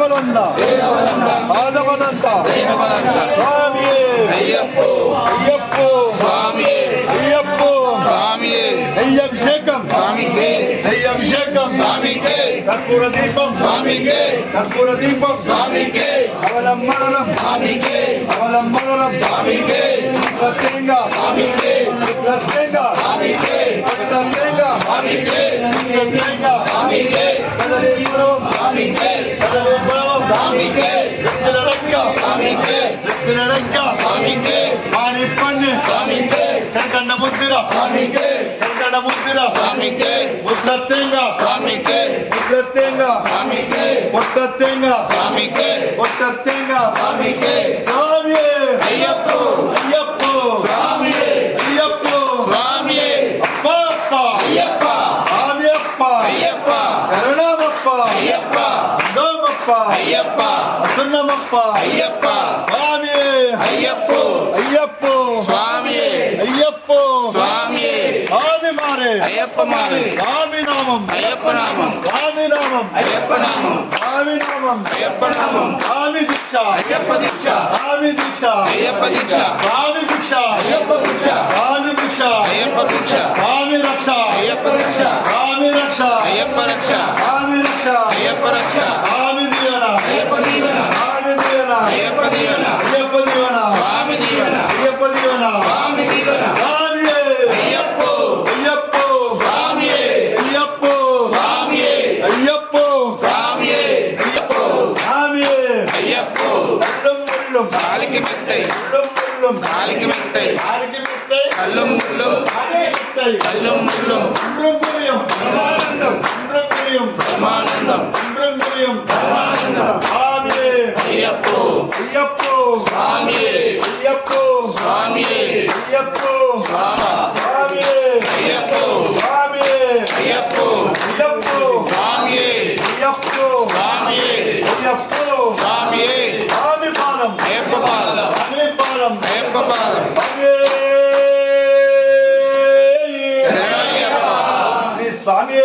భగవత్ శరణం భగవత్ శరణం దేవీ శరణం దేవీ శరణం అయ్యప్పో స్వామియే పరిమళకు పరిమళకు స్వామియ కారణం అయ్యప్పో స్వామియే ఆదబలంద ఆదబలంద దేవబలంత స్వామియే అయ్యప్పో అయ్యప్పో స్వామియే అయ్యప్పో స్వామియే నెయ్యభిషేకం స్వామికే నెయ్యభిషేకం స్వామికే కర్పూర దీపం స్వామికే కర్పూర దీపం స్వామికే అవలంబనం స్వామికే అవలంబనం స్వామికే ప్రత్యేకంగా స్వామికే ప్రత్యేకంగా சாமிக்கே வெற்றி நடக்கும் சாமிக்கே வெற்றி நடக்கும் சாமிக்கே பாணி பண்ணு. சாமிக்கே கண்கண்ட முத்திரா சாமிக்கே கண்கண்ட முத்திரா சாமிக்கே முத்த தேங்கா. சாமிக்கே முத்த தேங்கா. சாமிக்கே ஒத்த தேங்கா. சாமிக்கே ஒத்த தேங்கா. சாமிக்கே சாமியே ஐயப்போ. దోమప్ప అయ్యప్ప. అసున్నమప్ప. అయ్యప్ప. స్వామియే అయ్యప్పో. అయ్యప్పో. స్వామియే అయ్యప్పో. స్వామియే స్వామి మారే. అయ్యప్ప మారే. స్వామి నామం. అయ్యప్ప నామం. స్వామి నామం. అయ్యప్ప నామం. స్వామి నామం. అయ్యప్ప నామం. స్వామి దీక్ష. అయ్యప్ప దీక్ష. స్వామి దీక్ష. అయ్యప్ప దీక్ష. స్వామి దీక్ష. అయ్యప్ప దీక్ష. స్వామి దీక్ష. అయ్యప్ప దీక్ష. స్వామి రక్ష. అయ్యప్ప దీక్ష. స్వామి రక్ష. అయ్యప్ప రక్ష. స్వామి రక్ష. అయ్యప్ప రక్ష. ஐயப்ப ஜீவனா ஐயப்ப ஜீவனா சுவாமி ஜீவனா ஐயப்ப ஜீவனா சுவாமி ஜீவனா சுவாமியே! ஐயப்போ! ஐயப்போ! சுவாமியே! ஐயப்போ! சுவாமியே! ஐயப்போ! சுவாமியே! ஐயப்போ! சுவாமியே! ஐயப்போ! கல்லும் முள்ளும்! நாளைக்கு மெத்தை! கல்லும் முள்ளும்! நாளைக்கு மெத்தை! நாளைக்கு மெத்தை! கல்லும் முள்ளும்! நாளைக்கு மெத்தை! கல்லும் முள்ளும்! ஒன்றும் புரியும்! అయ్యప్పో. స్వామ. అయ్యప్పో. స్వామియే అయ్యప్పో. అయ్యప్పో. స్వామియే అయ్యప్పో. స్వామియే అయ్యప్పో. స్వామియే స్వామి పాదం. అయ్యప్ప పాదం. స్వామి పాదం. అయ్యప్ప పాదం. స్వామి. శరణయ్యప్ప. స్వామి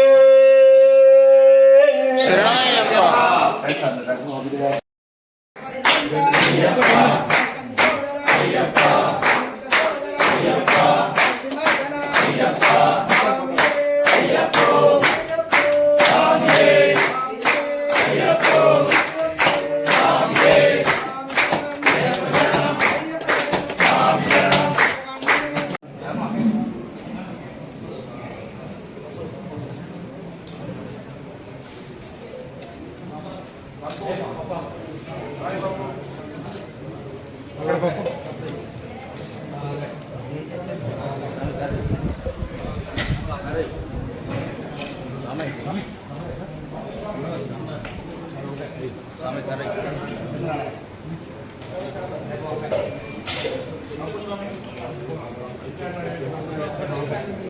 అక్కడ పాప అరే